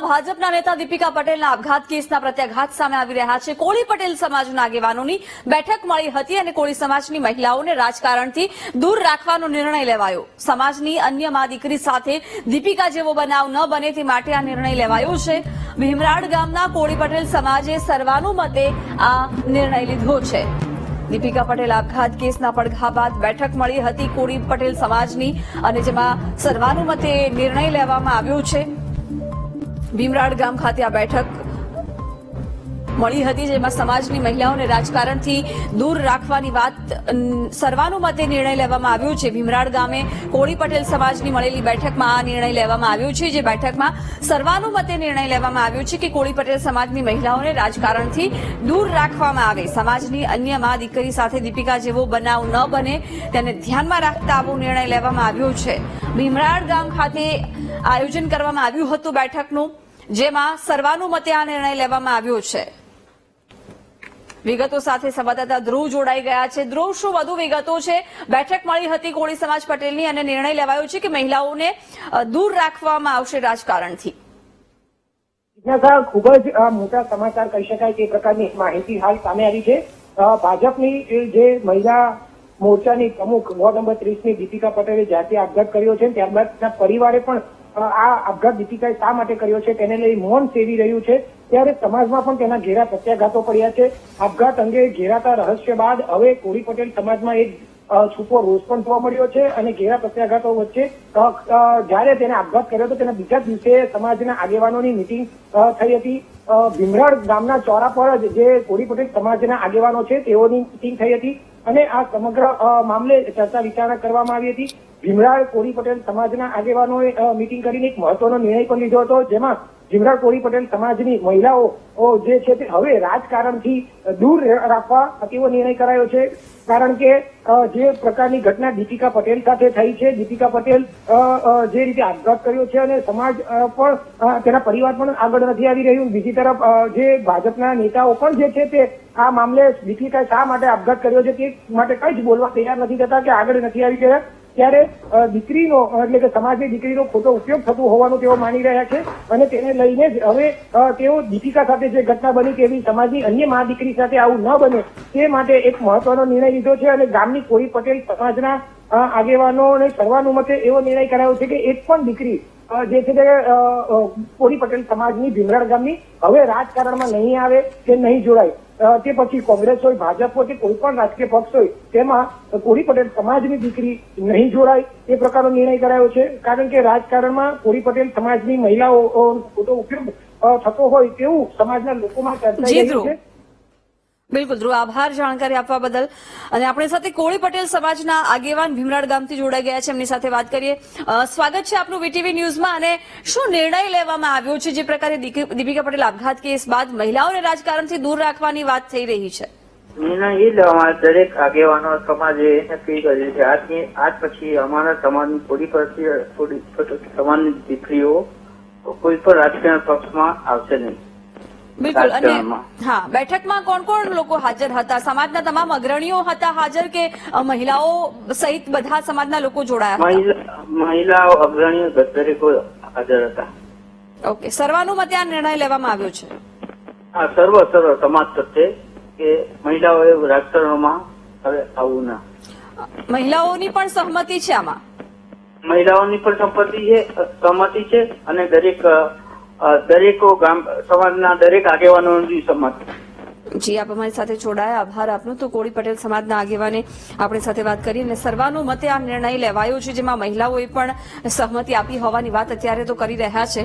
સુરતમાં ભાજપના નેતા દીપિકા પટેલના આપઘાત કેસના પ્રત્યાઘાત સામે આવી રહ્યા છે. કોળી પટેલ સમાજના આગેવાનોની બેઠક મળી હતી અને કોળી સમાજની મહિલાઓને રાજકારણથી દૂર રાખવાનો નિર્ણય લેવાયો. સમાજની અન્ય મા દીકરી સાથે દીપિકા જેવો બનાવ ન બને તે માટે આ નિર્ણય લેવાયો છે. ભીમરાડ ગામના કોળી પટેલ સમાજે સર્વાનુમતે આ નિર્ણય લીધો છે. દીપિકા પટેલ આપઘાત કેસના પડઘા બાદ બેઠક મળી હતી. કોળી પટેલ સમાજની અને જેમાં સર્વાનુમતે નિર્ણય લેવામાં આવ્યો છે. ભીમરાડ ગામ ખાતે આ બેઠક મળી હતી, જેમાં સમાજની મહિલાઓને રાજકારણથી દૂર રાખવાની વાત સર્વાનુમતે નિર્ણય લેવામાં આવ્યો છે. ભીમરાડ ગામે કોળી પટેલ સમાજની મળેલી બેઠકમાં આ નિર્ણય લેવામાં આવ્યો છે, જે બેઠકમાં સર્વાનુમતે નિર્ણય લેવામાં આવ્યો છે કે કોળી પટેલ સમાજની મહિલાઓને રાજકારણથી દૂર રાખવામાં આવે. સમાજની અન્ય મા દીકરી સાથે દીપિકા જેવો બનાવ ન બને તેને ધ્યાનમાં રાખતા આવો નિર્ણય લેવામાં આવ્યો છે. ભીમરાડ ગામ ખાતે આયોજન કરવામાં આવ્યું હતું બેઠકનું. જેમાં સર્વાનુમતે આ નિર્ણય લેવામાં આવ્યો છે. વિગતો સાથે સંવાદદાતા ધ્રુવ જોડાઈ ગયા છે. ધ્રુવ, શું વધુ વિગતો છે? બેઠક મળી હતી કોળી સમાજ પટેલની અને નિર્ણય લેવાયો છે કે મહિલાઓને દૂર રાખવામાં આવશે રાજકારણથી. ખૂબ જ મોટા સમાચાર કહી શકાય તે પ્રકારની માહિતી હાલ સામે આવી છે. ભાજપની જે મહિલા મોરચાની પ્રમુખ વોર્ડ નંબર ત્રીસની દીપિકા પટેલે જાતે આપઘાત કર્યો છે, ત્યારબાદ પરિવારે પણ આ આપઘાત દીપિકાએ શા માટે કર્યો છે, તેને લઈ મૌન સેવી રહ્યું છે, ત્યારે સમાજમાં પણ તેના ઘેરા પ્રત્યાઘાતો પડ્યા છે. આપઘાત અંગે ઘેરાતા રહસ્ય બાદ હવે કોળી પટેલ સમાજમાં એક છૂપો રોષ પણ જોવા મળ્યો છે અને ઘેરા પ્રત્યાઘાતો વચ્ચે જ્યારે તેને આપઘાત કર્યો હતો, તેના બીજા દિવસે સમાજના આગેવાનોની મિટિંગ થઈ હતી. ભીમરાળ ગામના ચોરા પર જે કોળી પટેલ સમાજના આગેવાનો છે, તેઓની મિટિંગ થઈ હતી. અને આ સમગ્ર મામલે ચર્ચા વિચારણા કરવામાં આવી હતી. ભીમરાળ કોળી પટેલ સમાજના આગેવાનોએ મિટિંગ કરીને એક મહત્વનો નિર્ણય પણ લીધો હતો, જેમાં ભીમરાડ કોળી પટેલ સમાજની મહિલાઓ જે છે તે હવે રાજકારણથી દૂર રાખવા તેવો નિર્ણય કરાયો છે. કારણ કે જે પ્રકારની ઘટના દીપિકા પટેલ સાથે થઈ છે, દીપિકા પટેલ જે રીતે આપઘાત કર્યો છે અને સમાજ પણ તેના પરિવાર પણ આગળ નથી આવી રહ્યું. બીજી તરફ જે ભાજપના નેતાઓ પણ જે છે તે આ મામલે દીપિકા શા માટે આપઘાત કર્યો છે તે માટે કઈ જ બોલવા તૈયાર નથી થતા કે આગળ નથી આવી ગયા. ત્યારે દીકરીનો એટલે કે સમાજની દીકરીનો ખોટો ઉપયોગ થતો હોવાનું તેઓ માની રહ્યા છે અને તેને લઈને જ હવે તેઓ દીપિકા સાથે જે ઘટના બની તેવી સમાજની અન્ય મા દીકરી સાથે આવું ન બને, તે માટે એક મહત્વનો નિર્ણય લીધો છે અને ગામની કોળી પટેલ સમાજના આગેવાનો આગેવાનોને સર્વાનુમતે એવો નિર્ણય કરાયો છે કે એક પણ દીકરી જે છે તે અ, પટેલ સમાજની ભીમરાડ ગામની હવે રાજકારણમાં નહીં આવે કે નહીં જોડાય. તે પછી કોંગ્રેસ હોય ભાજપ હોય કે કોઈ પણ રાજકીય પક્ષ હોય તેમાં કોળી પટેલ સમાજની દીકરી નહીં જોડાય. એ પ્રકારનો નિર્ણય કરાયો છે. કારણ કે રાજકારણમાં કોળી પટેલ સમાજની મહિલાઓ ખોટો ઉપયોગ થતો હોય તેવું સમાજના લોકોમાં ધ્રુવ. છે. બિલકુલ, ધ્રુવ, આભાર જાણકારી આપવા બદલ. અને આપણી સાથે કોળી પટેલ સમાજના આગેવાન ભીમરાડ ગામથી જોડાઈ ગયા છે. એમની સાથે વાત કરીએ. સ્વાગત છે આપનું વીટીવી ન્યૂઝમાં. અને શું નિર્ણય લેવામાં આવ્યો છે જે પ્રકારે દીપિકા પટેલ આપઘાત કેસ બાદ મહિલાઓને રાજકારણથી દૂર રાખવાની વાત થઈ રહી છે? નિર્ણય એ લેવામાં દરેક આગેવાનો સમાજે નક્કી કર્યું છે. આજની, આજ પછી અમારા સમાજની થોડી પરથી થોડી સમાજની દીકરીઓ કોઈ પણ રાજકીય પક્ષમાં આવશે નહીં. બિલકુલ. અને હા બેઠકમાં કોણ કોણ લોકો હાજર હતા? સમાજના તમામ અગ્રણીઓ હતા હાજર કે મહિલાઓ સહિત બધા સમાજના લોકો જોડાયા મહિલાઓ અગ્રણીઓ દરેકો હાજર હતા. ઓકે. સર્વાનુમતે આ નિર્ણય લેવામાં આવ્યો છે? હા સર્વ સર્વ સમાજ તથ્ય કે મહિલાઓએ રાજકારણમાં હવે આવવું ના. મહિલાઓની પણ સહમતિ છે આમાં? મહિલાઓની પણ સંપત્તિ છે સહમતિ છે અને દરેક દરેકો સમાજના દરેક આગેવાનોની સંમત જી, આપ અમારી સાથે જોડાયા. આભાર આપનો. તો કોળી પટેલ સમાજના આગેવાને આપણી સાથે વાત કરી અને સર્વાનુમતે આ નિર્ણય લેવાયો છે, જેમાં મહિલાઓએ પણ સહમતિ આપી હોવાની વાત અત્યારે તો કરી રહ્યા છે.